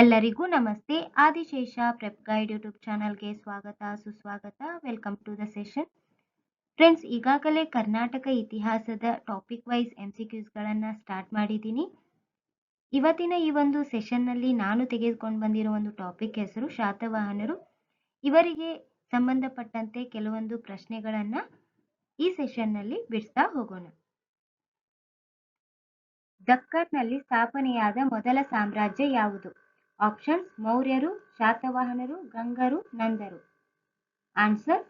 ಎಲ್ಲರಿಗೂ ನಮಸ್ತೆ. Adishesha prep guide YouTube ಚಾನಲ್ಗೆ ಸ್ವಾಗತ, ಸುಸ್ವಾಗತ. Welcome to the session. Friends, ಈಗಾಗಲೇ ಕರ್ನಾಟಕ ಇತಿಹಾಸದ ಟಾಪಿಕ್ ವೈಸ್ ಎಂ ಸಿ ಕ್ಯೂಸ್ಗಳನ್ನು ಸ್ಟಾರ್ಟ್ ಮಾಡಿದ್ದೀನಿ. ಇವತ್ತಿನ ಈ ಒಂದು ಸೆಷನ್ನಲ್ಲಿ ನಾನು ತೆಗೆದುಕೊಂಡು ಬಂದಿರೋ ಒಂದು ಟಾಪಿಕ್ ಹೆಸರು ಶಾತವಾಹನರು. ಇವರಿಗೆ ಸಂಬಂಧಪಟ್ಟಂತೆ ಕೆಲವೊಂದು ಪ್ರಶ್ನೆಗಳನ್ನು ಈ ಸೆಷನ್ನಲ್ಲಿ ಬಿಡಿಸ್ತಾ ಹೋಗೋಣ. ದಕ್ಕನ್ನಲ್ಲಿ ಸ್ಥಾಪನೆಯಾದ ಮೊದಲ ಸಾಮ್ರಾಜ್ಯ ಯಾವುದು? ಆಪ್ಷನ್ಸ್ ಮೌರ್ಯರು, ಶಾತವಾಹನರು, ಗಂಗರು, ನಂದರು. ಆನ್ಸರ್,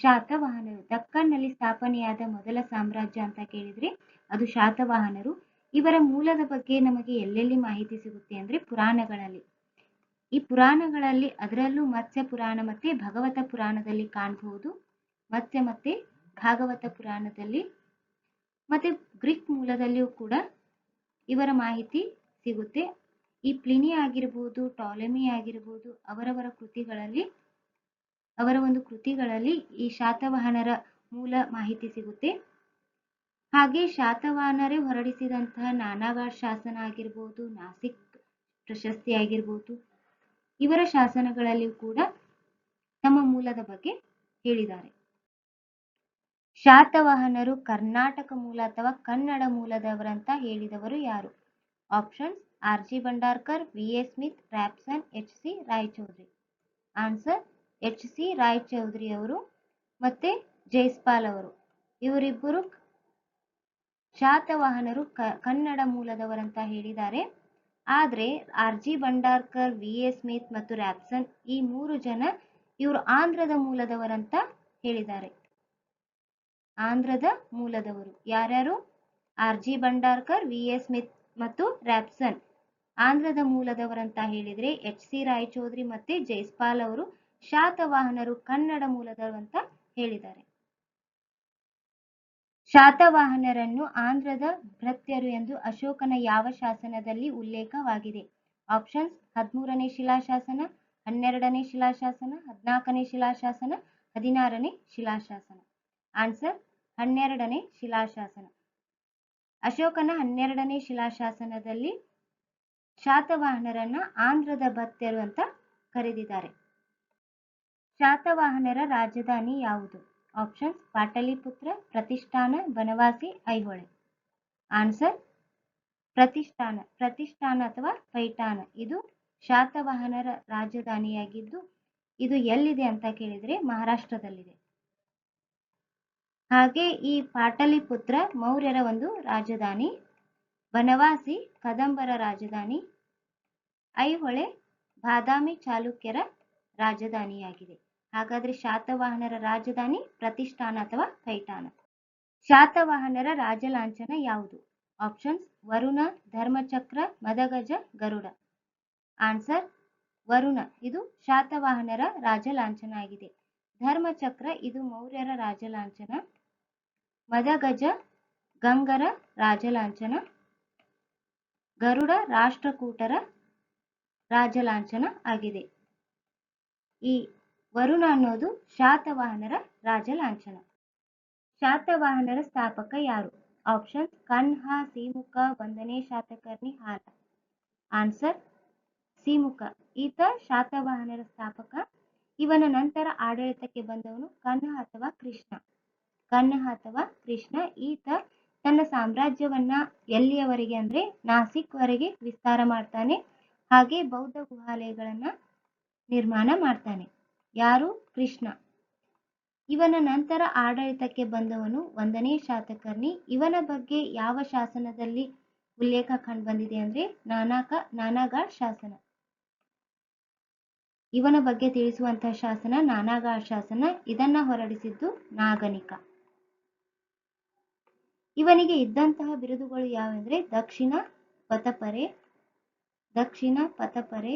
ಶಾತವಾಹನರು. ದಕ್ಕನ್ನಲ್ಲಿ ಸ್ಥಾಪನೆಯಾದ ಮೊದಲ ಸಾಮ್ರಾಜ್ಯ ಅಂತ ಕೇಳಿದ್ರೆ ಅದು ಶಾತವಾಹನರು. ಇವರ ಮೂಲದ ಬಗ್ಗೆ ನಮಗೆ ಎಲ್ಲೆಲ್ಲಿ ಮಾಹಿತಿ ಸಿಗುತ್ತೆ ಅಂದ್ರೆ ಪುರಾಣಗಳಲ್ಲಿ. ಈ ಪುರಾಣಗಳಲ್ಲಿ ಅದರಲ್ಲೂ ಮತ್ಸ್ಯ ಪುರಾಣ ಮತ್ತೆ ಭಗವತ ಪುರಾಣದಲ್ಲಿ ಕಾಣಬಹುದು. ಮತ್ಸ್ಯ ಮತ್ತೆ ಭಾಗವತ ಪುರಾಣದಲ್ಲಿ ಮತ್ತೆ ಗ್ರೀಕ್ ಮೂಲದಲ್ಲಿಯೂ ಕೂಡ ಇವರ ಮಾಹಿತಿ ಸಿಗುತ್ತೆ. ಈ ಪ್ಲಿನಿ ಆಗಿರ್ಬೋದು, ಟಾಲೆಮಿ ಆಗಿರ್ಬೋದು, ಅವರವರ ಕೃತಿಗಳಲ್ಲಿ, ಅವರ ಒಂದು ಕೃತಿಗಳಲ್ಲಿ ಈ ಶಾತವಾಹನರ ಮೂಲ ಮಾಹಿತಿ ಸಿಗುತ್ತೆ. ಹಾಗೆ ಶಾತವಾಹನರೇ ಹೊರಡಿಸಿದಂತಹ ನಾನಾಗಾಡ್ ಶಾಸನ ಆಗಿರ್ಬೋದು, ನಾಸಿಕ್ ಪ್ರಶಸ್ತಿ ಆಗಿರ್ಬೋದು, ಇವರ ಶಾಸನಗಳಲ್ಲಿಯೂ ಕೂಡ ತಮ್ಮ ಮೂಲದ ಬಗ್ಗೆ ಹೇಳಿದ್ದಾರೆ. ಶಾತವಾಹನರು ಕರ್ನಾಟಕ ಮೂಲ ಅಥವಾ ಕನ್ನಡ ಮೂಲದವರಂತ ಹೇಳಿದವರು ಯಾರು? Options R G Bhandarkar, V A Smith Rapson H C Raychaudhuri. Answer, H C Raychaudhuri ಅವರು ಮತ್ತು ಜೈಸ್ಪಾಲ್ ಅವರು. ಇವರಿಬ್ಬರು ಶಾತವಾಹನರು ಕನ್ನಡ ಮೂಲದವರಂತ ಹೇಳಿದ್ದಾರೆ. ಆದರೆ R G Bhandarkar, V A Smith ಮತ್ತು ರ್ಯಾಪ್ಸನ್ ಈ ಮೂರು ಜನ ಇವರು ಆಂಧ್ರದ ಮೂಲದವರಂತ ಹೇಳಿದ್ದಾರೆ. ಆಂಧ್ರದ ಮೂಲದವರು ಯಾರ್ಯಾರು? R G Bhandarkar, V A Smith ಮತ್ತು ರ್ಯಾಪ್ಸನ್ ಆಂಧ್ರದ ಮೂಲದವರಂತ ಹೇಳಿದ್ರೆ ಎಚ್ ಸಿ ರಾಯಚೌಧರಿ ಮತ್ತೆ ಜೈಸ್ಪಾಲ್ ಅವರು ಶಾತವಾಹನರು ಕನ್ನಡ ಮೂಲದವಂತ ಹೇಳಿದ್ದಾರೆ. ಶಾತವಾಹನರನ್ನು ಆಂಧ್ರದ ಭೃತ್ಯರು ಎಂದು ಅಶೋಕನ ಯಾವ ಶಾಸನದಲ್ಲಿ ಉಲ್ಲೇಖವಾಗಿದೆ? ಆಪ್ಷನ್ಸ್ ಹದಿಮೂರನೇ ಶಿಲಾಶಾಸನ, ಹನ್ನೆರಡನೇ ಶಿಲಾಶಾಸನ, ಹದಿನಾಲ್ಕನೇ ಶಿಲಾಶಾಸನ, ಹದಿನಾರನೇ ಶಿಲಾಶಾಸನ. ಆನ್ಸರ್ ಹನ್ನೆರಡನೇ ಶಿಲಾಶಾಸನ. ಅಶೋಕನ ಹನ್ನೆರಡನೇ ಶಿಲಾಶಾಸನದಲ್ಲಿ ಶಾತವಾಹನರನ್ನ ಆಂಧ್ರದ ಭಕ್ತರು ಅಂತ ಕರೆದಿದ್ದಾರೆ. ಶಾತವಾಹನರ ರಾಜಧಾನಿ ಯಾವುದು? ಆಪ್ಷನ್ಸ್ ಪಾಟಲಿಪುತ್ರ, ಪ್ರತಿಷ್ಠಾನ, ಬನವಾಸಿ, ಐಹೊಳೆ. ಆನ್ಸರ್ ಪ್ರತಿಷ್ಠಾನ. ಪ್ರತಿಷ್ಠಾನ ಅಥವಾ ಪೈಠಾನ. ಇದು ಶಾತವಾಹನರ ರಾಜಧಾನಿಯಾಗಿದ್ದು, ಇದು ಎಲ್ಲಿದೆ ಅಂತ ಕೇಳಿದ್ರೆ ಮಹಾರಾಷ್ಟ್ರದಲ್ಲಿದೆ. ಹಾಗೆ ಈ ಪಾಟಲಿಪುತ್ರ ಮೌರ್ಯರ ಒಂದು ರಾಜಧಾನಿ ಬನವಾಸಿ, ಕದಂಬರ ರಾಜಧಾನಿ, ಐಹೊಳೆ, ಬಾದಾಮಿ ಚಾಲುಕ್ಯರ ರಾಜಧಾನಿಯಾಗಿದೆ. ಹಾಗಾದ್ರೆ ಶಾತವಾಹನರ ರಾಜಧಾನಿ, ಪ್ರತಿಷ್ಠಾನ ಅಥವಾ ಕೈಟಾನ? ಶಾತವಾಹನರ ರಾಜಲಾಂಛನ ಯಾವುದು? ಆಪ್ಷನ್ಸ್ ವರುಣ, ಧರ್ಮಚಕ್ರ, ಮದಗಜ, ಗರುಡ. ಆನ್ಸರ್ ವರುಣ. ಇದು ಶಾತವಾಹನರ ರಾಜಲಾಂಛನ ಆಗಿದೆ. ಧರ್ಮಚಕ್ರ, ಇದು ಮೌರ್ಯರ ರಾಜಲಾಂಛನ. ಮದಗಜ, ಗಂಗರ ರಾಜಲಾಂಛನ. ಗರುಡ ರಾಷ್ಟ್ರಕೂಟರ ರಾಜಲಾಂಛನ ಆಗಿದೆ. ಈ ವರುಣ ಅನ್ನೋದು ಶಾತವಾಹನರ ರಾಜಲಾಂಛನ. ಶಾತವಾಹನರ ಸ್ಥಾಪಕ ಯಾರು? ಆಪ್ಷನ್ ಕನ್ಹ, ಸಿಮುಖ ಒಂದನೇ ಶಾತಕರ್ಣಿ ಹಾಲ ಆನ್ಸರ್ ಸಿಮುಖ. ಈತ ಶಾತವಾಹನರ ಸ್ಥಾಪಕ. ಇವನ ನಂತರ ಆಡಳಿತಕ್ಕೆ ಬಂದವನು ಕನ್ಹ ಅಥವಾ ಕೃಷ್ಣ. ಕನ್ಹ ಅಥವಾ ಕೃಷ್ಣ, ಈತ ತನ್ನ ಸಾಮ್ರಾಜ್ಯವನ್ನ ಎಲ್ಲಿಯವರೆಗೆ ಅಂದ್ರೆ ನಾಸಿಕ್ ವರೆಗೆ ವಿಸ್ತಾರ ಮಾಡ್ತಾನೆ. ಹಾಗೆ ಬೌದ್ಧ ಗುಹಾಲಯಗಳನ್ನ ನಿರ್ಮಾಣ ಮಾಡ್ತಾನೆ. ಯಾರು? ಕೃಷ್ಣ. ಇವನ ನಂತರ ಆಡಳಿತಕ್ಕೆ ಬಂದವನು ಒಂದನೇ ಶಾತಕರ್ಣಿ. ಇವನ ಬಗ್ಗೆ ಯಾವ ಶಾಸನದಲ್ಲಿ ಉಲ್ಲೇಖ ಕಂಡು ಬಂದಿದೆ ಅಂದ್ರೆ ನಾನಾಕ ನಾನಾಗಾಡ್ ಶಾಸನ. ಇವನ ಬಗ್ಗೆ ತಿಳಿಸುವಂತಹ ಶಾಸನ ನಾನಾಗಾಡ್ ಶಾಸನ. ಇದನ್ನ ಹೊರಡಿಸಿದ್ದು ನಾಗನಿಕ. ಇವನಿಗೆ ಇದ್ದಂತಹ ಬಿರುದುಗಳು ಯಾವೆಂದ್ರೆ ದಕ್ಷಿಣ ಪಥಪರೆ ದಕ್ಷಿಣ ಪಥಪರೆ,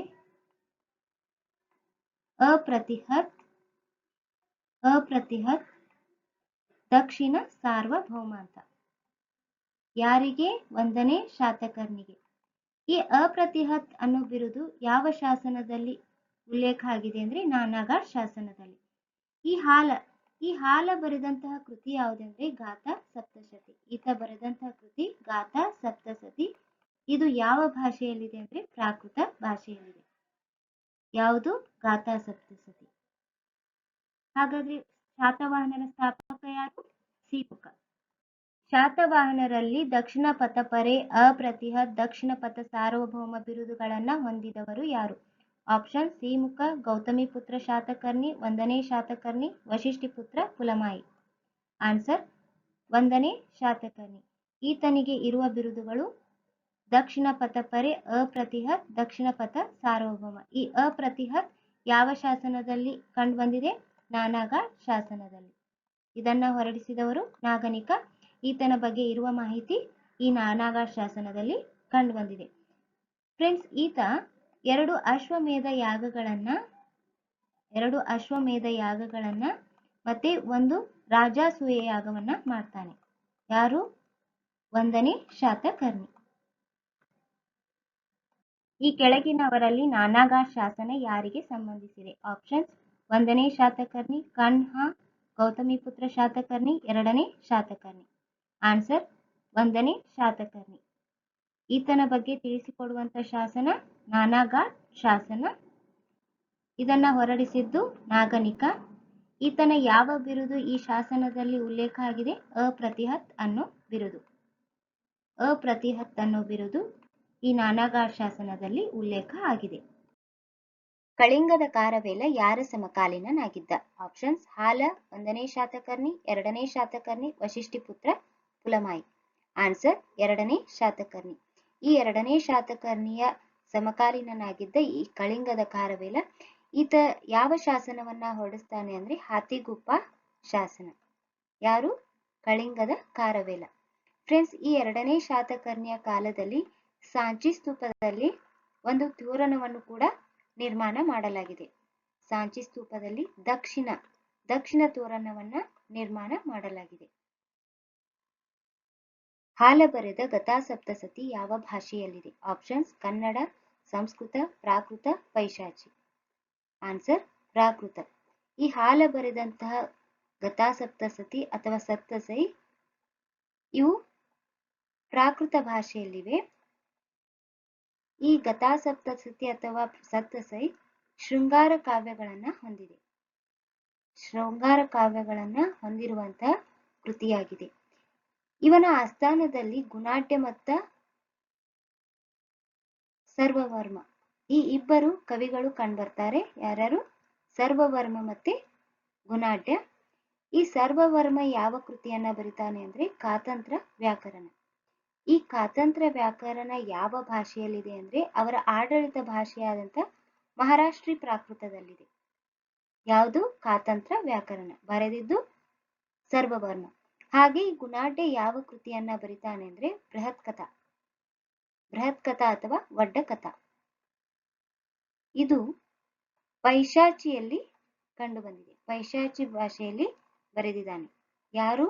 ಅಪ್ರತಿಹತ್ ಅಪ್ರತಿಹತ್, ದಕ್ಷಿಣ ಸಾರ್ವಭೌಮ ಅಂತ. ಯಾರಿಗೆ? ಒಂದನೇ ಶಾತಕರ್ಣಿಗೆ. ಈ ಅಪ್ರತಿಹತ್ ಅನ್ನೋ ಬಿರುದು ಯಾವ ಶಾಸನದಲ್ಲಿ ಉಲ್ಲೇಖ ಆಗಿದೆ ಅಂದ್ರೆ ನಾನಾಗ ಶಾಸನದಲ್ಲಿ. ಈ ಹಾಲ ಈ ಹಾಲ ಬರೆದಂತಹ ಕೃತಿ ಯಾವುದೆಂದ್ರೆ ಗಾತ ಸಪ್ತಶತಿ ಈತ ಬರೆದಂತಹ ಕೃತಿ ಗಾತ ಸಪ್ತಸತಿ. ಇದು ಯಾವ ಭಾಷೆಯಲ್ಲಿದೆ ಅಂದ್ರೆ ಪ್ರಾಕೃತ ಭಾಷೆಯಲ್ಲಿದೆ. ಯಾವುದು? ಗಾಥಾ ಸಪ್ತಸತಿ. ಹಾಗಾದ್ರೆ ಶಾತವಾಹನರ ಸ್ಥಾಪಕ ಯಾರು? ಸೀಪಕ. ಶಾತವಾಹನರಲ್ಲಿ ದಕ್ಷಿಣ ಪಥ ಪರೆ ಅಪ್ರತಿಹ, ದಕ್ಷಿಣ ಪಥ ಸಾರ್ವಭೌಮ ಬಿರುದುಗಳನ್ನ ಹೊಂದಿದವರು ಯಾರು? ಆಪ್ಷನ್ ಸಿ, ಮುಖ, ಗೌತಮಿ ಪುತ್ರ ಶಾತಕರ್ಣಿ ಒಂದನೇ ಶಾತಕರ್ಣಿ, ವಶಿಷ್ಠಿ ಪುತ್ರ ಪುಲಮಾಯಿ. ಆನ್ಸರ್ ಒಂದನೇ ಶಾತಕರ್ಣಿ. ಈತನಿಗೆ ಇರುವ ಬಿರುದುಗಳು ದಕ್ಷಿಣ ಪಥ ಪರೆ, ಅಪ್ರತಿಹತ್ ದಕ್ಷಿಣ ಪಥ ಸಾರ್ವಭೌಮ. ಈ ಅಪ್ರತಿಹತ್ ಯಾವ ಶಾಸನದಲ್ಲಿ ಕಂಡುಬಂದಿದೆ? ನಾನಾಗ ಶಾಸನದಲ್ಲಿ. ಇದನ್ನ ಹೊರಡಿಸಿದವರು ನಾಗನಿಕ. ಈತನ ಬಗ್ಗೆ ಇರುವ ಮಾಹಿತಿ ಈ ನಾನಾಗ ಶಾಸನದಲ್ಲಿ ಕಂಡುಬಂದಿದೆ. ಫ್ರೆಂಡ್ಸ್, ಈತ ಎರಡು ಅಶ್ವಮೇಧ ಯಾಗಗಳನ್ನ, ಎರಡು ಅಶ್ವಮೇಧ ಯಾಗಗಳನ್ನ ಮತ್ತೆ ಒಂದು ರಾಜಾಸೂಯ ಯಾಗವನ್ನ ಮಾಡ್ತಾನೆ. ಯಾರು? ಒಂದನೇ ಶಾತಕರ್ಣಿ. ಈ ಕೆಳಗಿನವರಲ್ಲಿ ನಾನಾಗ ಶಾಸನ ಯಾರಿಗೆ ಸಂಬಂಧಿಸಿದೆ? ಆಪ್ಷನ್ಸ್ ಒಂದನೇ ಶಾತಕರ್ಣಿ ಕಣ್ಹ ಗೌತಮಿ ಪುತ್ರ ಶಾತಕರ್ಣಿ, ಎರಡನೇ ಶಾತಕರ್ಣಿ. ಆನ್ಸರ್ ಒಂದನೇ ಶಾತಕರ್ಣಿ. ಈತನ ಬಗ್ಗೆ ತಿಳಿಸಿಕೊಡುವಂತ ಶಾಸನ ನಾನಾಘಾಟ್ ಶಾಸನ. ಇದನ್ನ ಹೊರಡಿಸಿದ್ದು ನಾಗನಿಕ. ಈತನ ಯಾವ ಬಿರುದು ಈ ಶಾಸನದಲ್ಲಿ ಉಲ್ಲೇಖ ಆಗಿದೆ? ಅಪ್ರತಿಹತ್ ಅನ್ನೋ ಬಿರುದು. ಅಪ್ರತಿಹತ್ ಅನ್ನೋ ಬಿರುದು ಈ ನಾನಾಘಾಟ್ ಶಾಸನದಲ್ಲಿ ಉಲ್ಲೇಖ ಆಗಿದೆ. ಕಳಿಂಗದ ಕಾರವೇಲ ಯಾರ ಸಮಕಾಲೀನನಾಗಿದ್ದ? ಆಪ್ಷನ್ಸ್ ಹಾಲ, ಒಂದನೇ ಶಾತಕರ್ಣಿ, ಎರಡನೇ ಶಾತಕರ್ಣಿ ವಶಿಷ್ಠಿ ಪುತ್ರ ಪುಲಮಾಯಿ. ಆನ್ಸರ್ ಎರಡನೇ ಶಾತಕರ್ಣಿ. ಈ ಎರಡನೇ ಶಾತಕರ್ಣಿಯ ಸಮಕಾಲೀನನಾಗಿದ್ದ ಈ ಕಳಿಂಗದ ಕಾರವೇಲ, ಈತ ಯಾವ ಶಾಸನವನ್ನ ಹೊರಡಿಸ್ತಾನೆ ಅಂದ್ರೆ ಹಾತಿಗುಪ್ಪ ಶಾಸನ. ಯಾರು? ಕಳಿಂಗದ ಕಾರವೇಲ. ಫ್ರೆಂಡ್ಸ್ ಈ ಎರಡನೇ ಶಾತಕರ್ಣಿಯ ಕಾಲದಲ್ಲಿ ಸಾಂಚಿ ಸ್ತೂಪದಲ್ಲಿ ಒಂದು ತೋರಣವನ್ನು ಕೂಡ ನಿರ್ಮಾಣ ಮಾಡಲಾಗಿದೆ. ಸಾಂಚಿ ಸ್ತೂಪದಲ್ಲಿ ದಕ್ಷಿಣ ದಕ್ಷಿಣ ತೋರಣವನ್ನ ನಿರ್ಮಾಣ ಮಾಡಲಾಗಿದೆ. ಹಾಲ ಬರೆದ ಗತಾಸಪ್ತಸತಿ ಯಾವ ಭಾಷೆಯಲ್ಲಿದೆ? Options Kannada, Sanskrit, Prakrit Paishachi answer Prakrit. ಈ ಹಾಲ ಬರೆದಂತಹ ಗತಾಸಪ್ತಸತಿ ಅಥವಾ ಸಪ್ತಸೈ ಇವು ಪ್ರಾಕೃತ ಭಾಷೆಯಲ್ಲಿವೆ. ಈ ಗತಾಸಪ್ತಸತಿ ಅಥವಾ ಸಪ್ತಸೈ ಶೃಂಗಾರ ಕಾವ್ಯಗಳನ್ನ ಹೊಂದಿದೆ. ಶೃಂಗಾರ ಕಾವ್ಯಗಳನ್ನ ಹೊಂದಿರುವಂತಹ ಕೃತಿಯಾಗಿದೆ. ಇವನ ಆಸ್ಥಾನದಲ್ಲಿ ಗುಣಾಢ್ಯ ಮತ್ತ ಸರ್ವವರ್ಮ. ಈ ಇಬ್ಬರು ಕವಿಗಳು ಕಂಡ್ಬರ್ತಾರೆ. ಯಾರ್ಯಾರು? ಸರ್ವವರ್ಮ ಮತ್ತೆ ಗುಣಾಢ್ಯ. ಈ ಸರ್ವವರ್ಮ ಯಾವ ಕೃತಿಯನ್ನ ಬರಿತಾನೆ ಅಂದ್ರೆ ಕಾತಂತ್ರ ವ್ಯಾಕರಣ. ಈ ಕಾತಂತ್ರ ವ್ಯಾಕರಣ ಯಾವ ಭಾಷೆಯಲ್ಲಿದೆ ಅಂದ್ರೆ ಅವರ ಆಡಳಿತ ಭಾಷೆಯಾದಂತ ಮಹಾರಾಷ್ಟ್ರಿ ಪ್ರಾಕೃತದಲ್ಲಿದೆ. ಯಾವುದು? ಕಾತಂತ್ರ ವ್ಯಾಕರಣ. ಬರೆದಿದ್ದು ಸರ್ವವರ್ಮ. ಹಾಗೆ ಗುಣಾಢ್ಯ ಯಾವ ಕೃತಿಯನ್ನ ಬರಿತಾನೆ ಅಂದ್ರೆ ಬೃಹತ್ ಕಥಾ. ಬೃಹತ್ ಕಥಾ ಅಥವಾ ವಡ್ಡ ಕಥಾ. ಇದು ಪೈಶಾಚಿಯಲ್ಲಿ ಕಂಡುಬಂದಿದೆ. ಪೈಶಾಚಿ ಭಾಷೆಯಲ್ಲಿ ಬರೆದಿದ್ದಾನೆ. ಯಾರು?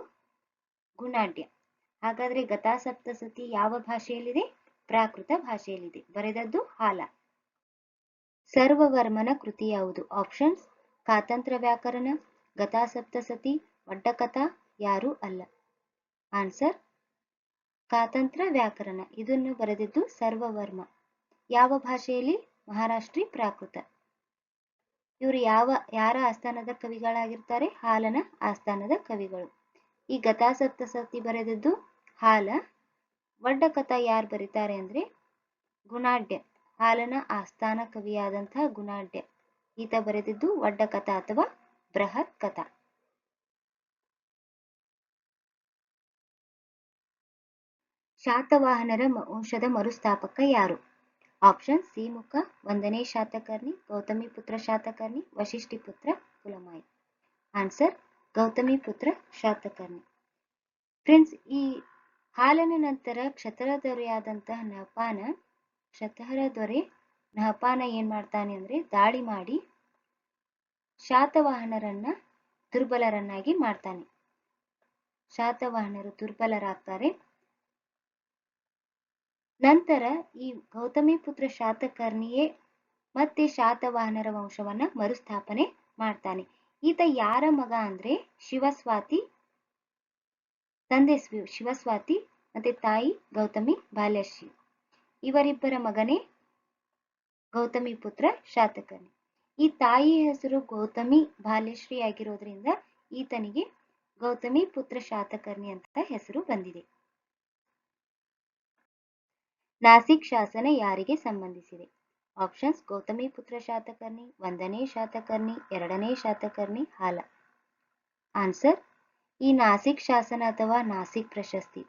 ಗುಣಾಢ್ಯ ಹಾಗಾದ್ರೆ ಗತಾಸಪ್ತಸತಿ ಯಾವ ಭಾಷೆಯಲ್ಲಿದೆ? ಪ್ರಾಕೃತ ಭಾಷೆಯಲ್ಲಿದೆ. ಬರೆದದ್ದು ಹಾಲ. ಸರ್ವವರ್ಮನ ಕೃತಿ ಯಾವುದು? ಆಪ್ಷನ್ಸ್ ಕಾತಂತ್ರ ವ್ಯಾಕರಣ ಗತಾಸಪ್ತಸತಿ ವಡ್ಡಕಥಾ ಯಾರು ಅಲ್ಲ. ಆನ್ಸರ್, ಕಾತಂತ್ರ ವ್ಯಾಕರಣ. ಇದನ್ನು ಬರೆದಿದ್ದು ಸರ್ವವರ್ಮ. ಯಾವ ಭಾಷೆಯಲ್ಲಿ? ಮಹಾರಾಷ್ಟ್ರಿ, ಪ್ರಾಕೃತ. ಇವರು ಯಾವ, ಯಾರ ಆಸ್ಥಾನದ ಕವಿಗಳಾಗಿರ್ತಾರೆ? ಹಾಲನ ಆಸ್ಥಾನದ ಕವಿಗಳು. ಈ ಗತಾಸಪ್ತಸತಿ ಬರೆದಿದ್ದು ಹಾಲ. ವಡ್ಡ ಕಥಾ ಯಾರು ಬರೀತಾರೆ ಅಂದ್ರೆ? ಗುಣಾಢ್ಯ. ಹಾಲನ ಆಸ್ಥಾನ ಕವಿಯಾದಂತಹ ಗುಣಾಢ್ಯ. ಈತ ಬರೆದಿದ್ದು ವಡ್ಡ ಕಥಾ ಅಥವಾ ಬೃಹತ್ ಕಥಾ ಶಾತವಾಹನರ ವಂಶದ ಮರುಸ್ಥಾಪಕ ಯಾರು? ಆಪ್ಷನ್ ಸಿ, ಮುಖ, ಒಂದನೇ ಶಾತಕರ್ಣಿ, ಗೌತಮಿ ಪುತ್ರ ಶಾತಕರ್ಣಿ ವಶಿಷ್ಠಿ ಪುತ್ರ, ಕುಲಮಾಯಿ. ಆನ್ಸರ್, ಗೌತಮಿ ಪುತ್ರ ಶಾತಕರ್ಣಿ. ಫ್ರೆಂಡ್ಸ್, ಈ ಹಾಲನ ನಂತರ ಕ್ಷತರ ದೊರೆಯಾದಂತಹ ನಹಪಾನ, ಕ್ಷತರ ದೊರೆ, ನಹಪಾನ ಏನ್ ಮಾಡ್ತಾನೆ ಅಂದ್ರೆ ದಾಳಿ ಮಾಡಿ ಶಾತವಾಹನರನ್ನ ದುರ್ಬಲರನ್ನಾಗಿ ಮಾಡ್ತಾನೆ. ಶಾತವಾಹನರು ದುರ್ಬಲರಾಗ್ತಾರೆ. ನಂತರ ಈ ಗೌತಮಿ ಪುತ್ರ ಶಾತಕರ್ಣಿಯೇ ಮತ್ತೆ ಶಾತವಾಹನರ ವಂಶವನ್ನ ಮರುಸ್ಥಾಪನೆ ಮಾಡ್ತಾನೆ. ಈತ ಯಾರ ಮಗ ಅಂದ್ರೆ ಶಿವಸ್ವಾತಿ, ತಂದೆ ಶಿವಸ್ವಾತಿ ಮತ್ತೆ ತಾಯಿ ಗೌತಮಿ ಬಾಲ್ಯಶ್ರೀ. ಇವರಿಬ್ಬರ ಮಗನೇ ಗೌತಮಿ ಪುತ್ರ ಶಾತಕರ್ಣಿ. ಈ ತಾಯಿ ಹೆಸರು ಗೌತಮಿ ಬಾಲ್ಯಶ್ರೀ ಆಗಿರೋದ್ರಿಂದ ಈತನಿಗೆ ಗೌತಮಿ ಪುತ್ರ ಶಾತಕರ್ಣಿ ಅಂತ ಹೆಸರು ಬಂದಿದೆ. ನಾಸಿಕ್ ಶಾಸನ ಯಾರಿಗೆ ಸಂಬಂಧಿಸಿದೆ? ಆಪ್ಷನ್ಸ್, ಗೌತಮಿ ಪುತ್ರ ಶಾತಕರ್ಣಿ, ಒಂದನೇ ಶಾತಕರ್ಣಿ, ಎರಡನೇ ಶಾತಕರ್ಣಿ, ಹಾಲ. ಆನ್ಸರ್, ಈ ನಾಸಿಕ್ ಶಾಸನ ಅಥವಾ ನಾಸಿಕ್ ಪ್ರಶಸ್ತಿ.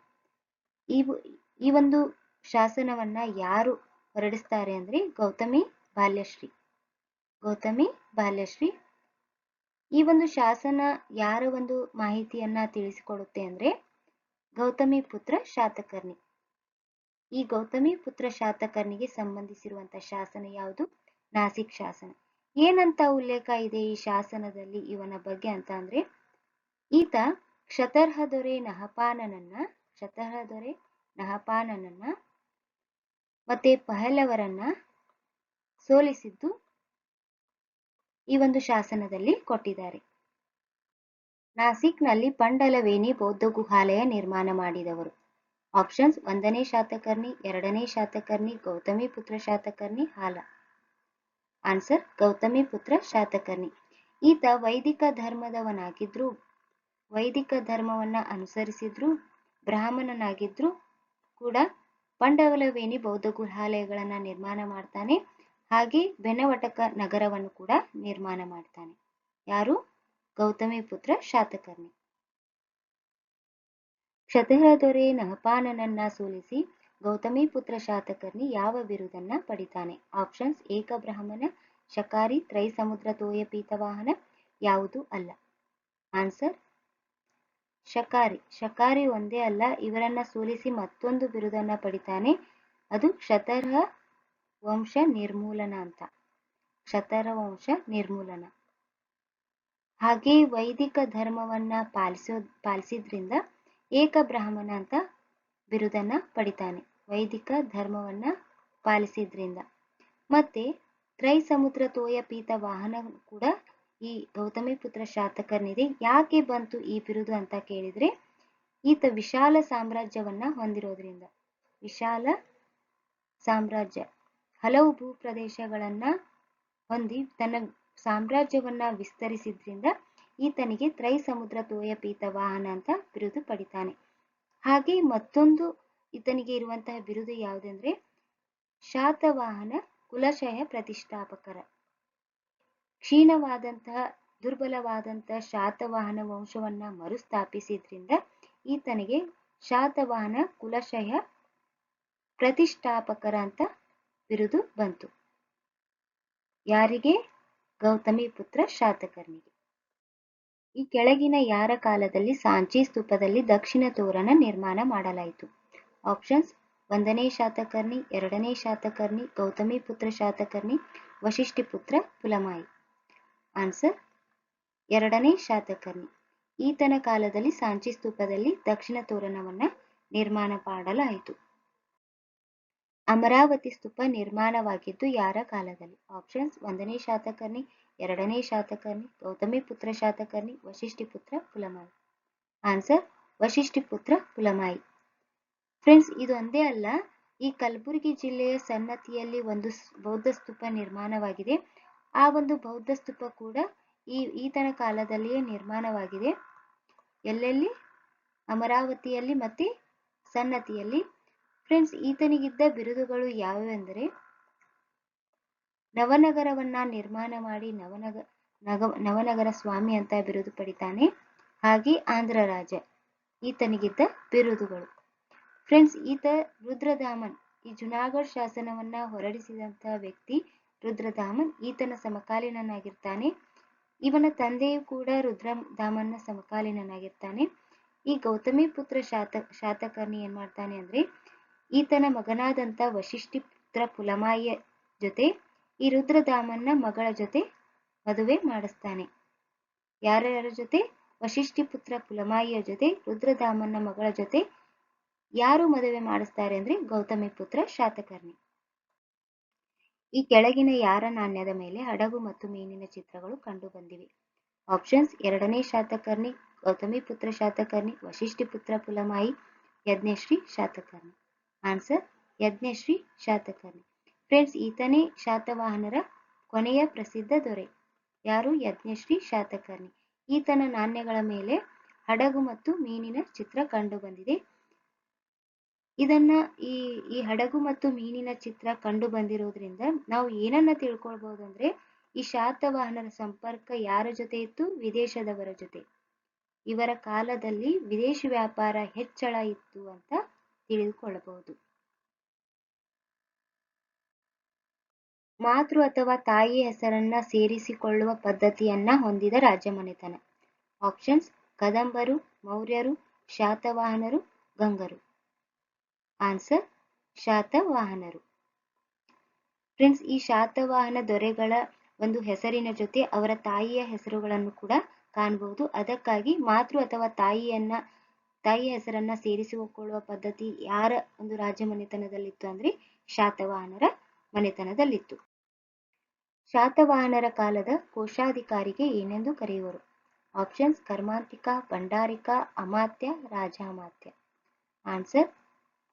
ಈ ಈ ಒಂದು ಶಾಸನವನ್ನ ಯಾರು ಹೊರಡಿಸ್ತಾರೆ ಅಂದ್ರೆ ಗೌತಮಿ ಬಾಲ್ಯಶ್ರೀ. ಗೌತಮಿ ಬಾಲ್ಯಶ್ರೀ, ಈ ಒಂದು ಶಾಸನ ಯಾರ ಒಂದು ಮಾಹಿತಿಯನ್ನ ತಿಳಿಸಿಕೊಡುತ್ತೆ ಅಂದ್ರೆ ಗೌತಮಿ ಪುತ್ರ ಶಾತಕರ್ಣಿ. ಈ ಗೌತಮಿ ಪುತ್ರ ಶಾತಕರ್ಣಿಗೆ ಸಂಬಂಧಿಸಿರುವಂತ ಶಾಸನ ಯಾವುದು? ನಾಸಿಕ್ ಶಾಸನ. ಏನಂತ ಉಲ್ಲೇಖ ಇದೆ ಈ ಶಾಸನದಲ್ಲಿ ಇವನ ಬಗ್ಗೆ ಅಂತ ಅಂದ್ರೆ, ಈತ ಕ್ಷತರ್ಹ ದೊರೆ ನಹಪಾನನನ್ನ, ಕ್ಷತರ್ಹ ದೊರೆ ನಹಪಾನನನ್ನ ಮತ್ತೆ ಪಹಲವರನ್ನ ಸೋಲಿಸಿದ್ದು ಈ ಒಂದು ಶಾಸನದಲ್ಲಿ ಕೊಟ್ಟಿದ್ದಾರೆ. ನಾಸಿಕ್ನಲ್ಲಿ ಪಂಡಲವೇಣಿ ಬೌದ್ಧ ಗುಹಾಲಯ ನಿರ್ಮಾಣ ಮಾಡಿದವರು. ಆಪ್ಷನ್ಸ್ ಒಂದನೇ ಶಾತಕರ್ಣಿ, ಎರಡನೇ ಶಾತಕರ್ಣಿ, ಗೌತಮಿ ಪುತ್ರ ಶಾತಕರ್ಣಿ, ಹಾಲ. ಆನ್ಸರ್ ಗೌತಮಿ ಪುತ್ರ ಶಾತಕರ್ಣಿ. ಈತ ವೈದಿಕ ಧರ್ಮದವನಾಗಿದ್ರು, ವೈದಿಕ ಧರ್ಮವನ್ನ ಅನುಸರಿಸಿದ್ರು, ಬ್ರಾಹ್ಮಣನಾಗಿದ್ರು ಕೂಡ ಪಂಡವಲವೇಣಿ ಬೌದ್ಧ ಗುಹಾಲಯಗಳನ್ನ ನಿರ್ಮಾಣ ಮಾಡ್ತಾನೆ. ಹಾಗೆ ಬೆನವಟಕ ನಗರವನ್ನು ಕೂಡ ನಿರ್ಮಾಣ ಮಾಡ್ತಾನೆ. ಯಾರು? ಗೌತಮಿ ಪುತ್ರ ಶಾತಕರ್ಣಿ. ಕ್ಷತರ್ಹ ದೊರೆ ನಹಪಾನನನ್ನ ಸೋಲಿಸಿ ಗೌತಮಿ ಪುತ್ರ ಶಾತಕರ್ಣಿ ಯಾವ ಬಿರುದನ್ನ ಪಡಿತಾನೆ? ಆಪ್ಷನ್ಸ್ ಏಕ ಬ್ರಾಹ್ಮಣ ಶಕಾರಿ ತ್ರೈ ಸಮುದ್ರ ತೋಯ ಪೀತವಾಹನ ಯಾವುದು ಅಲ್ಲ? ಆನ್ಸರ್ ಶಕಾರಿ. ಶಕಾರಿ ಒಂದೇ ಅಲ್ಲ, ಇವರನ್ನ ಸೋಲಿಸಿ ಮತ್ತೊಂದು ಬಿರುದನ್ನ ಪಡಿತಾನೆ. ಅದು ಕ್ಷತರ್ಹ ವಂಶ ನಿರ್ಮೂಲನ ಅಂತ. ಕ್ಷತರ ವಂಶ ನಿರ್ಮೂಲನ. ಹಾಗೆ ವೈದಿಕ ಧರ್ಮವನ್ನ ಪಾಲಿಸೋ, ಪಾಲಿಸಿದ್ರಿಂದ ಏಕ ಬ್ರಾಹ್ಮಣ ಅಂತ ಬಿರುದನ್ನ ಪಡಿತಾನೆ. ವೈದಿಕ ಧರ್ಮವನ್ನ ಪಾಲಿಸಿದ್ರಿಂದ. ಮತ್ತೆ ತ್ರೈ ಸಮುದ್ರ ತೋಯ ಪೀತ ವಾಹನ ಕೂಡ ಈ ಗೌತಮಿ ಪುತ್ರ ಶಾತಕನಿಗೆ ಯಾಕೆ ಬಂತು ಈ ಬಿರುದು ಅಂತ ಕೇಳಿದ್ರೆ, ಈತ ವಿಶಾಲ ಸಾಮ್ರಾಜ್ಯವನ್ನ ಹೊಂದಿರೋದ್ರಿಂದ. ವಿಶಾಲ ಸಾಮ್ರಾಜ್ಯ. ಹಲವು ಭೂ ಪ್ರದೇಶಗಳನ್ನ ಹೊಂದಿ ತನ್ನ ಸಾಮ್ರಾಜ್ಯವನ್ನ ವಿಸ್ತರಿಸಿದ್ರಿಂದ ಈತನಿಗೆ ತ್ರೈ ಸಮುದ್ರ ತೋಯ ಪೀತ ವಾಹನ ಅಂತ ಬಿರುದು ಪಡಿತಾನೆ. ಹಾಗೆ ಮತ್ತೊಂದು ಈತನಿಗೆ ಇರುವಂತಹ ಬಿರುದು ಯಾವುದಂದ್ರೆ ಶಾತವಾಹನ ಕುಲಶಯ ಪ್ರತಿಷ್ಠಾಪಕರ. ಕ್ಷೀಣವಾದಂತಹ, ದುರ್ಬಲವಾದಂತಹ ಶಾತವಾಹನ ವಂಶವನ್ನ ಮರುಸ್ಥಾಪಿಸಿದ್ರಿಂದ ಈತನಿಗೆ ಶಾತವಾಹನ ಕುಲಶಯ ಪ್ರತಿಷ್ಠಾಪಕರ ಅಂತ ಬಿರುದು ಬಂತು. ಯಾರಿಗೆ? ಗೌತಮಿ ಪುತ್ರ ಶಾತಕರ್ಣಿಗೆ ಈ ಕೆಳಗಿನ ಯಾರ ಕಾಲದಲ್ಲಿ ಸಾಂಚಿ ಸ್ತೂಪದಲ್ಲಿ ದಕ್ಷಿಣ ತೋರಣ ನಿರ್ಮಾಣ ಮಾಡಲಾಯಿತು? ಆಪ್ಷನ್ಸ್, ಒಂದನೇ ಶಾತಕರ್ಣಿ, ಎರಡನೇ ಶಾತಕರ್ಣಿ, ಗೌತಮಿ ಪುತ್ರ ಶಾತಕರ್ಣಿ ವಶಿಷ್ಠಿಪುತ್ರ ಪುಲಮಾಯಿ. ಆನ್ಸರ್, ಎರಡನೇ ಶಾತಕರ್ಣಿ. ಈತನ ಕಾಲದಲ್ಲಿ ಸಾಂಚಿ ಸ್ತೂಪದಲ್ಲಿ ದಕ್ಷಿಣ ತೋರಣವನ್ನ ನಿರ್ಮಾಣ ಮಾಡಲಾಯಿತು. ಅಮರಾವತಿ ಸ್ತೂಪ ನಿರ್ಮಾಣವಾಗಿದ್ದು ಯಾರ ಕಾಲದಲ್ಲಿ? ಆಪ್ಷನ್ಸ್, ಒಂದನೇ ಶಾತಕರ್ಣಿ ಎರಡನೇ ಶಾತಕರ್ಣಿ, ಗೌತಮಿ ಪುತ್ರ ಶಾತಕರ್ಣಿ ವಶಿಷ್ಠಿ ಪುತ್ರ ಪುಲಮಾಯಿ. ಆನ್ಸರ್ ವಶಿಷ್ಠಿ ಪುತ್ರ ಪುಲಮಾಯಿ. ಫ್ರೆಂಡ್ಸ್ ಇದೊಂದೇ ಅಲ್ಲ, ಈ ಕಲಬುರಗಿ ಜಿಲ್ಲೆಯ ಸನ್ನತಿಯಲ್ಲಿ ಒಂದು ಬೌದ್ಧ ಸ್ತೂಪ ನಿರ್ಮಾಣವಾಗಿದೆ. ಆ ಒಂದು ಬೌದ್ಧ ಸ್ತೂಪ ಕೂಡ ಈ ಈತನ ಕಾಲದಲ್ಲಿಯೇ ನಿರ್ಮಾಣವಾಗಿದೆ. ಎಲ್ಲೆಲ್ಲಿ? ಅಮರಾವತಿಯಲ್ಲಿ ಮತ್ತೆ ಸನ್ನತಿಯಲ್ಲಿ. ಫ್ರೆಂಡ್ಸ್ ಈತನಿಗಿದ್ದ ಬಿರುದುಗಳು ಯಾವುವೆಂದರೆ ನವನಗರವನ್ನ ನಿರ್ಮಾಣ ಮಾಡಿ ನವನಗ, ನಗ, ನವನಗರ ಸ್ವಾಮಿ ಅಂತ ಬಿರುದು ಪಡಿತಾನೆ. ಹಾಗೆ ಆಂಧ್ರ ರಾಜ, ಈತನಿಗಿದ್ದ ಬಿರುದುಗಳು. ಫ್ರೆಂಡ್ಸ್ ಈತ ರುದ್ರದಾಮನ್, ಈ ಜುನಾಗಢ್ ಶಾಸನವನ್ನ ಹೊರಡಿಸಿದಂತ ವ್ಯಕ್ತಿ ರುದ್ರದಾಮನ್ ಈತನ ಸಮಕಾಲೀನನಾಗಿರ್ತಾನೆ. ಇವನ ತಂದೆಯು ಕೂಡ ರುದ್ರಧಾಮನ್ನ ಸಮಕಾಲೀನನಾಗಿರ್ತಾನೆ. ಈ ಗೌತಮಿ ಪುತ್ರ ಶಾತ, ಶಾತಕರ್ಣಿ ಏನ್ ಮಾಡ್ತಾನೆ ಅಂದ್ರೆ, ಈತನ ಮಗನಾದಂತ ವಶಿಷ್ಠಿ ಪುತ್ರ ಪುಲಮಾಯಿಯ ಜೊತೆ ಈ ರುದ್ರದಾಮನ್ನ ಮಗಳ ಜೊತೆ ಮದುವೆ ಮಾಡಿಸ್ತಾನೆ. ಯಾರ್ಯಾರ ಜೊತೆ? ವಶಿಷ್ಠಿ ಪುತ್ರ ಪುಲಮಾಯಿಯ ಜೊತೆ ರುದ್ರದಾಮನ್ನ ಮಗಳ ಜೊತೆ ಯಾರು ಮದುವೆ ಮಾಡಿಸ್ತಾರೆ ಅಂದ್ರೆ ಗೌತಮಿ ಪುತ್ರ ಶಾತಕರ್ಣಿ. ಈ ಕೆಳಗಿನ ಯಾರ ನಾಣ್ಯದ ಮೇಲೆ ಹಡಗು ಮತ್ತು ಮೀನಿನ ಚಿತ್ರಗಳು ಕಂಡು ಬಂದಿವೆ. ಆಪ್ಷನ್ಸ್, ಎರಡನೇ ಶಾತಕರ್ಣಿ, ಗೌತಮಿ ಪುತ್ರ ಶಾತಕರ್ಣಿ, ವಶಿಷ್ಠಿ ಪುತ್ರ ಪುಲಮಾಯಿ, ಯಜ್ಞಶ್ರೀ ಶಾತಕರ್ಣಿ. ಆನ್ಸರ್, ಯಜ್ಞಶ್ರೀ ಶಾತಕರ್ಣಿ. ಫ್ರೆಂಡ್ಸ್ ಈತನೇ ಶಾತವಾಹನರ ಕೊನೆಯ ಪ್ರಸಿದ್ಧ ದೊರೆ. ಯಾರು? ಯಜ್ಞಶ್ರೀ ಶಾತಕರ್ಣಿ. ಈತನ ನಾಣ್ಯಗಳ ಮೇಲೆ ಹಡಗು ಮತ್ತು ಮೀನಿನ ಚಿತ್ರ ಕಂಡು ಬಂದಿದೆ ಇದನ್ನ ಈ ಈ ಹಡಗು ಮತ್ತು ಮೀನಿನ ಚಿತ್ರ ಕಂಡು ಬಂದಿರೋದ್ರಿಂದ ನಾವು ಏನನ್ನ ತಿಳ್ಕೊಳ್ಬಹುದು ಅಂದ್ರೆ, ಈ ಶಾತವಾಹನರ ಸಂಪರ್ಕ ಯಾರ ಜೊತೆ ಇತ್ತು? ವಿದೇಶದವರ ಜೊತೆ. ಇವರ ಕಾಲದಲ್ಲಿ ವಿದೇಶಿ ವ್ಯಾಪಾರ ಹೆಚ್ಚಳ ಇತ್ತು ಅಂತ ತಿಳಿದುಕೊಳ್ಳಬಹುದು. ಮಾತೃ ಅಥವಾ ತಾಯಿ ಹೆಸರನ್ನ ಸೇರಿಸಿಕೊಳ್ಳುವ ಪದ್ಧತಿಯನ್ನ ಹೊಂದಿದ ರಾಜಮನೆತನ. ಆಪ್ಷನ್ಸ್ ಕದಂಬರು, ಮೌರ್ಯರು, ಶಾತವಾಹನರು, ಗಂಗರು. ಆನ್ಸರ್ ಶಾತವಾಹನರು. ಫ್ರೆಂಡ್ಸ್ ಈ ಶಾತವಾಹನ ದೊರೆಗಳ ಒಂದು ಹೆಸರಿನ ಜೊತೆ ಅವರ ತಾಯಿಯ ಹೆಸರುಗಳನ್ನು ಕೂಡ ಕಾಣಬಹುದು ಅದಕ್ಕಾಗಿ ಮಾತೃ ಅಥವಾ ತಾಯಿಯನ್ನ, ತಾಯಿಯ ಹೆಸರನ್ನ ಸೇರಿಸಿಕೊಳ್ಳುವ ಪದ್ಧತಿ ಯಾರ ಒಂದು ರಾಜಮನೆತನದಲ್ಲಿತ್ತು ಅಂದ್ರೆ ಶಾತವಾಹನರ ಮನೆತನದಲ್ಲಿತ್ತು. ಶಾತವಾಹನರ ಕಾಲದ ಕೋಶಾಧಿಕಾರಿಗೆ ಏನೆಂದು ಕರೆಯುವರು? ಆಪ್ಷನ್ಸ್ ಕರ್ಮಾಂತಿಕ, ಭಂಡಾರಿಕ, ಅಮಾತ್ಯ, ರಾಜಾಮಾತ್ಯ. ಆನ್ಸರ್,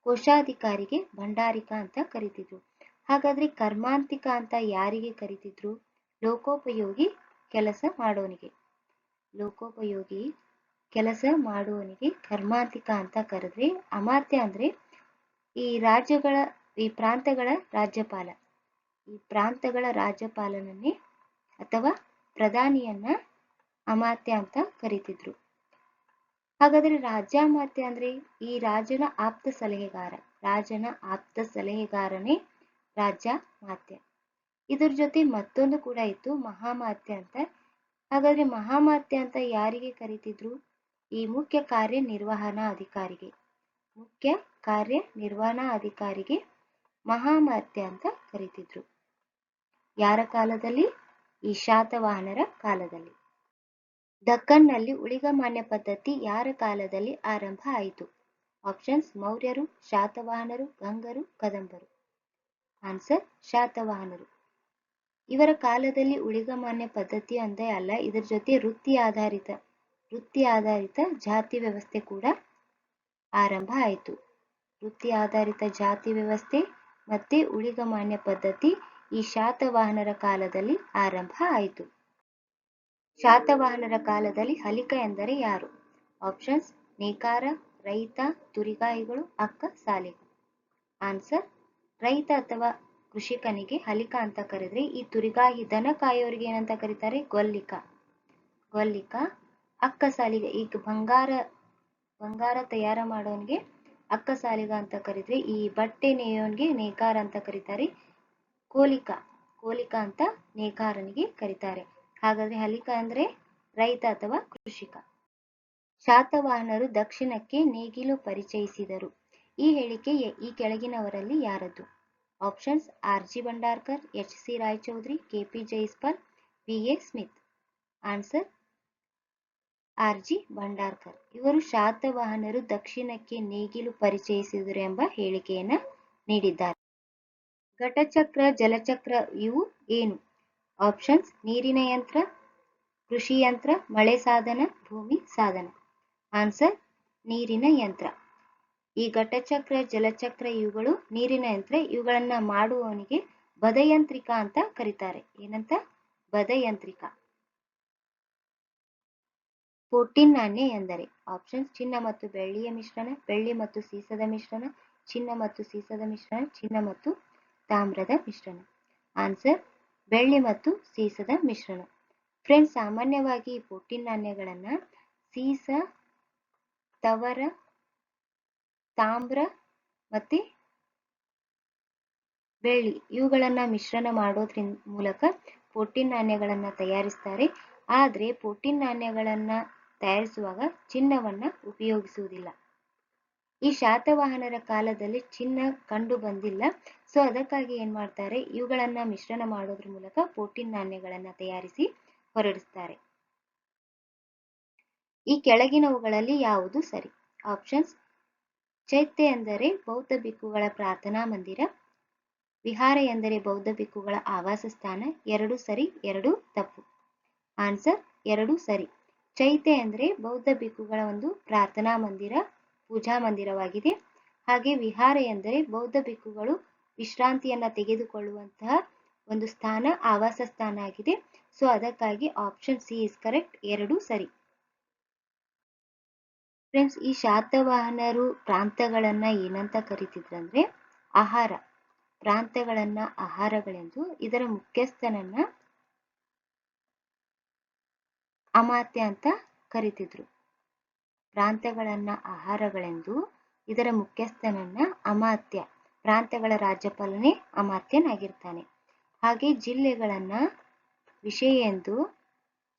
ಕೋಶಾಧಿಕಾರಿಗೆ ಭಂಡಾರಿಕ ಅಂತ ಕರಿತಿದ್ರು. ಹಾಗಾದ್ರೆ ಕರ್ಮಾಂತಿಕ ಅಂತ ಯಾರಿಗೆ ಕರಿತಿದ್ರು? ಲೋಕೋಪಯೋಗಿ ಕೆಲಸ ಮಾಡೋನಿಗೆ. ಲೋಕೋಪಯೋಗಿ ಕೆಲಸ ಮಾಡುವವನಿಗೆ ಕರ್ಮಾಂತಿಕ ಅಂತ ಕರೆದ್ರೆ ಅಮಾತ್ಯ ಅಂದ್ರೆ ಈ ರಾಜ್ಯಗಳ ಈ ಪ್ರಾಂತಗಳ ರಾಜ್ಯಪಾಲ. ಈ ಪ್ರಾಂತಗಳ ರಾಜ್ಯಪಾಲನನ್ನೇ ಅಥವಾ ಪ್ರಧಾನಿಯನ್ನ ಅಮಾತ್ಯ ಅಂತ ಕರಿತಿದ್ರು. ಹಾಗಾದ್ರೆ ರಾಜ್ಯಾಮಾತ್ಯ ಅಂದ್ರೆ ಈ ರಾಜನ ಆಪ್ತ ಸಲಹೆಗಾರ. ರಾಜನ ಆಪ್ತ ಸಲಹೆಗಾರನೇ ರಾಜ್ಯ ಮಾತ್ಯ ಇದ್ರ ಜೊತೆ ಮತ್ತೊಂದು ಕೂಡ ಇತ್ತು ಮಹಾಮಾತ್ಯ ಅಂತ. ಹಾಗಾದ್ರೆ ಮಹಾಮಾತ್ಯ ಅಂತ ಯಾರಿಗೆ ಕರಿತಿದ್ರು? ಈ ಮುಖ್ಯ ಕಾರ್ಯನಿರ್ವಹಣಾ ಅಧಿಕಾರಿಗೆ ಮುಖ್ಯ ಕಾರ್ಯನಿರ್ವಹಣಾ ಅಧಿಕಾರಿಗೆ ಮಹಾಮಾತ್ಯ ಅಂತ ಕರಿತಿದ್ರು. ಯಾರ ಕಾಲದಲ್ಲಿ? ಈ ಶಾತವಾಹನರ ಕಾಲದಲ್ಲಿ. ದಕ್ಕನ್ನಲ್ಲಿ ಉಳಿಗಮಾನ್ಯ ಪದ್ಧತಿ ಯಾರ ಕಾಲದಲ್ಲಿ ಆರಂಭ ಆಯಿತು? ಆಪ್ಷನ್ಸ್ ಮೌರ್ಯರು, ಶಾತವಾಹನರು, ಗಂಗರು, ಕದಂಬರು. ಆನ್ಸರ್ ಶಾತವಾಹನರು. ಇವರ ಕಾಲದಲ್ಲಿ ಉಳಿಗಮಾನ್ಯ ಪದ್ಧತಿ ಅಂದೇ ಅಲ್ಲ, ಇದರ ಜೊತೆ ವೃತ್ತಿ ಆಧಾರಿತ ವೃತ್ತಿ ಆಧಾರಿತ ಜಾತಿ ವ್ಯವಸ್ಥೆ ಕೂಡ ಆರಂಭ ಆಯಿತು. ವೃತ್ತಿ ಆಧಾರಿತ ಜಾತಿ ವ್ಯವಸ್ಥೆ ಮತ್ತೆ ಉಳಿಗಮಾನ್ಯ ಪದ್ಧತಿ ಈ ಶಾತವಾಹನರ ಕಾಲದಲ್ಲಿ ಆರಂಭ ಆಯಿತು. ಶಾತವಾಹನರ ಕಾಲದಲ್ಲಿ ಹಲಿಕ ಎಂದರೆ ಯಾರು? ಆಪ್ಷನ್ಸ್ ನೇಕಾರ, ರೈತ, ತುರಿಗಾಯಿಗಳು, ಅಕ್ಕ, ಸಾಲಿಗ. ಆನ್ಸರ್ ರೈತ ಅಥವಾ ಕೃಷಿಕನಿಗೆ ಹಲಿಕ ಅಂತ ಕರೆದ್ರೆ ಈ ತುರಿಗಾಯಿ ದನ ಕಾಯೋರಿಗೆ ಏನಂತ ಕರೀತಾರೆ? ಗೊಲ್ಲಿಕ. ಗೊಲ್ಲಿಕ, ಅಕ್ಕ, ಸಾಲಿಗ. ಈಗ ಬಂಗಾರ ಬಂಗಾರ ತಯಾರ ಮಾಡೋನ್ಗೆ ಅಕ್ಕ ಸಾಲಿಗ ಅಂತ ಕರಿದ್ರೆ ಈ ಬಟ್ಟೆ ನೇಯೋನ್ಗೆ ನೇಕಾರ ಅಂತ ಕರೀತಾರೆ. ಕೋಲಿಕ ಕೋಲಿಕ ಅಂತ ನೇಕಾರನಿಗೆ ಕರೀತಾರೆ. ಹಾಗಾದ್ರೆ ಹಲಿಕ ಅಂದ್ರೆ ರೈತ ಅಥವಾ ಕೃಷಿಕ. ಶಾತವಾಹನರು ದಕ್ಷಿಣಕ್ಕೆ ನೇಗಿಲು ಪರಿಚಯಿಸಿದರು. ಈ ಹೇಳಿಕೆ ಈ ಕೆಳಗಿನವರಲ್ಲಿ ಯಾರದ್ದು? Options R G Bhandarkar, H C Raychaudhuri KP Jayaswal V A Smith. Answer R G Bhandarkar. ಇವರು ಶಾತವಾಹನರು ದಕ್ಷಿಣಕ್ಕೆ ನೇಗಿಲು ಪರಿಚಯಿಸಿದರು ಎಂಬ ಹೇಳಿಕೆಯನ್ನ ನೀಡಿದ್ದಾರೆ. ಘಟಚಕ್ರ, ಜಲಚಕ್ರ ಇವು ಏನು? ಆಪ್ಷನ್ಸ್, ನೀರಿನ ಯಂತ್ರ, ಕೃಷಿ ಯಂತ್ರ, ಮಳೆ ಸಾಧನ, ಭೂಮಿ ಸಾಧನ. ಆನ್ಸರ್, ನೀರಿನ ಯಂತ್ರ. ಈ ಘಟಚಕ್ರ, ಜಲಚಕ್ರ ಇವುಗಳು ನೀರಿನ ಯಂತ್ರ, ಇವುಗಳನ್ನ ಮಾಡುವವನಿಗೆ ಬದಯಂತ್ರಿಕ ಅಂತ ಕರೀತಾರೆ. ಏನಂತ? ಬದಯಂತ್ರಿಕ. ನಾಣ್ಯ ಎಂದರೆ ಆಪ್ಷನ್ಸ್ ಚಿನ್ನ ಮತ್ತು ಬೆಳ್ಳಿಯ ಮಿಶ್ರಣ, ಬೆಳ್ಳಿ ಮತ್ತು ಸೀಸದ ಮಿಶ್ರಣ, ಚಿನ್ನ ಮತ್ತು ಸೀಸದ ಮಿಶ್ರಣ, ಚಿನ್ನ ಮತ್ತು ತಾಮ್ರದ ಮಿಶ್ರಣ. ಆನ್ಸರ್ ಬೆಳ್ಳಿ ಮತ್ತು ಸೀಸದ ಮಿಶ್ರಣ. ಫ್ರೆಂಡ್ಸ್ ಸಾಮಾನ್ಯವಾಗಿ ಈ ನಾಣ್ಯಗಳನ್ನ ಸೀಸ, ತವರ, ತಾಮ್ರ ಮತ್ತೆ ಬೆಳ್ಳಿ ಇವುಗಳನ್ನ ಮಿಶ್ರಣ ಮಾಡೋದ್ರಿಂದ ಮೂಲಕ ನಾಣ್ಯಗಳನ್ನ ತಯಾರಿಸ್ತಾರೆ. ಆದ್ರೆ ನಾಣ್ಯಗಳನ್ನ ತಯಾರಿಸುವಾಗ ಚಿನ್ನವನ್ನ ಉಪಯೋಗಿಸುವುದಿಲ್ಲ. ಈ ಶಾತವಾಹನರ ಕಾಲದಲ್ಲಿ ಚಿನ್ನ ಕಂಡು ಬಂದಿಲ್ಲ. ಸೊ ಅದಕ್ಕಾಗಿ ಏನು ಮಾಡ್ತಾರೆ? ಇವುಗಳನ್ನ ಮಿಶ್ರಣ ಮಾಡೋದ್ರ ಮೂಲಕ ಪ್ರೋಟೀನ್ ನಾಣ್ಯಗಳನ್ನ ತಯಾರಿಸಿ ಹೊರಡಿಸ್ತಾರೆ. ಈ ಕೆಳಗಿನವುಗಳಲ್ಲಿ ಯಾವುದು ಸರಿ? ಆಪ್ಷನ್ಸ್ ಚೈತ್ಯ ಎಂದರೆ ಬೌದ್ಧ ಬಿಕ್ಕುಗಳ ಪ್ರಾರ್ಥನಾ ಮಂದಿರ. ವಿಹಾರ ಎಂದರೆ ಬೌದ್ಧ ಬಿಕ್ಕುಗಳ ಆವಾಸ ಸ್ಥಾನ ಎರಡು ಸರಿ, ಎರಡು ತಪ್ಪು. ಆನ್ಸರ್ ಎರಡು ಸರಿ. ಚೈತ್ಯ ಎಂದರೆ ಬೌದ್ಧ ಭಿಕ್ಕುಗಳ ಒಂದು ಪ್ರಾರ್ಥನಾ ಮಂದಿರ, ಪೂಜಾ ಮಂದಿರವಾಗಿದೆ. ಹಾಗೆ ವಿಹಾರ ಎಂದರೆ ಬೌದ್ಧ ಭಿಕ್ಕುಗಳು ವಿಶ್ರಾಂತಿಯನ್ನ ತೆಗೆದುಕೊಳ್ಳುವಂತಹ ಒಂದು ಸ್ಥಾನ, ಆವಾಸ ಸ್ಥಾನ ಆಗಿದೆ. ಸೊ ಅದಕ್ಕಾಗಿ ಆಪ್ಷನ್ ಸಿ ಇಸ್ ಕರೆಕ್ಟ್ ಎರಡು ಸರಿ. ಫ್ರೆಂಡ್ಸ್ ಈ ಶಾತವಾಹನರು ಪ್ರಾಂತಗಳನ್ನ ಏನಂತ ಕರಿತಿದ್ರಂದ್ರೆ, ಆಹಾರ. ಪ್ರಾಂತಗಳನ್ನ ಆಹಾರಗಳೆಂದು ಇದರ ಮುಖ್ಯಸ್ಥನನ್ನ ಅಮಾತ್ಯ ಅಂತ ಕರಿತಿದ್ರು. ಪ್ರಾಂತ್ಯಗಳನ್ನ ಆಹಾರಗಳೆಂದು ಇದರ ಮುಖ್ಯಸ್ಥನನ್ನ ಅಮಾತ್ಯ, ಪ್ರಾಂತ್ಯಗಳ ರಾಜ್ಯಪಾಲನೇ ಅಮಾತ್ಯನಾಗಿರ್ತಾನೆ. ಹಾಗೆ ಜಿಲ್ಲೆಗಳನ್ನ ವಿಷಯ ಎಂದು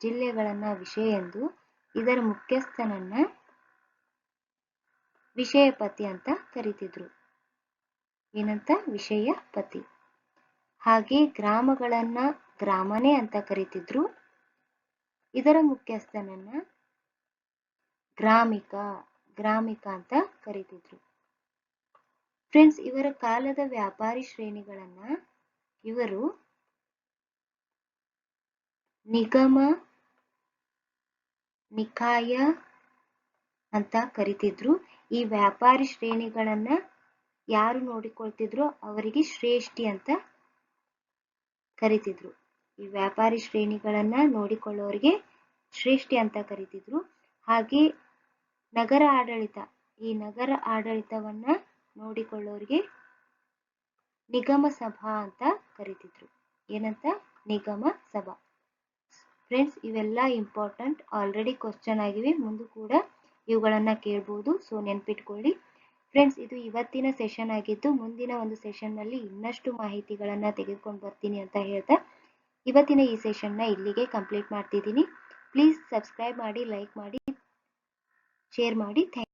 ಜಿಲ್ಲೆಗಳನ್ನ ವಿಷಯ ಎಂದು ಇದರ ಮುಖ್ಯಸ್ಥನನ್ನ ವಿಷಯಪತಿ ಅಂತ ಕರಿತಿದ್ರು. ಏನಂತ? ವಿಷಯಪತಿ. ಹಾಗೆ ಗ್ರಾಮಗಳನ್ನ ಗ್ರಾಮನೇ ಅಂತ ಕರಿತಿದ್ರು. ಇದರ ಮುಖ್ಯಸ್ಥನನ್ನ ಗ್ರಾಮಿಕ ಗ್ರಾಮಿಕ ಅಂತ ಕರೀತಿದ್ರು. ಫ್ರೆಂಡ್ಸ್ ಇವರ ಕಾಲದ ವ್ಯಾಪಾರಿ ಶ್ರೇಣಿಗಳನ್ನ ಇವರು ನಿಗಮ, ನಿಕಾಯ ಅಂತ ಕರಿತಿದ್ರು. ಈ ವ್ಯಾಪಾರಿ ಶ್ರೇಣಿಗಳನ್ನ ಯಾರು ನೋಡಿಕೊಳ್ತಿದ್ರು? ಅವರಿಗೆ ಶ್ರೇಷ್ಠಿ ಅಂತ ಕರಿತಿದ್ರು. ಈ ವ್ಯಾಪಾರಿ ಶ್ರೇಣಿಗಳನ್ನ ನೋಡಿಕೊಳ್ಳೋರಿಗೆ ಶ್ರೇಷ್ಠಿ ಅಂತ ಕರೀತಿದ್ರು. ಹಾಗೆ ನಗರ ಆಡಳಿತ, ಈ ನಗರ ಆಡಳಿತವನ್ನ ನೋಡಿಕೊಳ್ಳೋರಿಗೆ ನಿಗಮ ಸಭಾ ಅಂತ ಕರೀತಿದ್ರು. ಏನಂತ? ನಿಗಮ ಸಭಾ. ಫ್ರೆಂಡ್ಸ್ ಇವೆಲ್ಲ ಇಂಪಾರ್ಟೆಂಟ್ ಆಲ್ರೆಡಿ ಕ್ವಶನ್ ಆಗಿವೆ. ಮುಂದೆ ಕೂಡ ಇವುಗಳನ್ನ ಕೇಳ್ಬೋದು. ಸೊ ನೆನ್ಪಿಟ್ಕೊಳ್ಳಿ. ಫ್ರೆಂಡ್ಸ್ ಇದು ಇವತ್ತಿನ ಸೆಷನ್ ಆಗಿದ್ದು, ಮುಂದಿನ ಒಂದು ಸೆಷನ್ನಲ್ಲಿ ಇನ್ನಷ್ಟು ಮಾಹಿತಿಗಳನ್ನ ತೆಗೆದುಕೊಂಡು ಬರ್ತೀನಿ ಅಂತ ಹೇಳ್ತಾ ಇವತ್ತಿನ ಈ ಸೆಷನ್ನ ಇಲ್ಲಿಗೆ ಕಂಪ್ಲೀಟ್ ಮಾಡ್ತಿದ್ದೀನಿ. ಪ್ಲೀಸ್ ಸಬ್ಸ್ಕ್ರೈಬ್ ಮಾಡಿ ಲೈಕ್ ಮಾಡಿ ಶೇರ್ ಮಾಡಿ. ಥ್ಯಾಂಕ್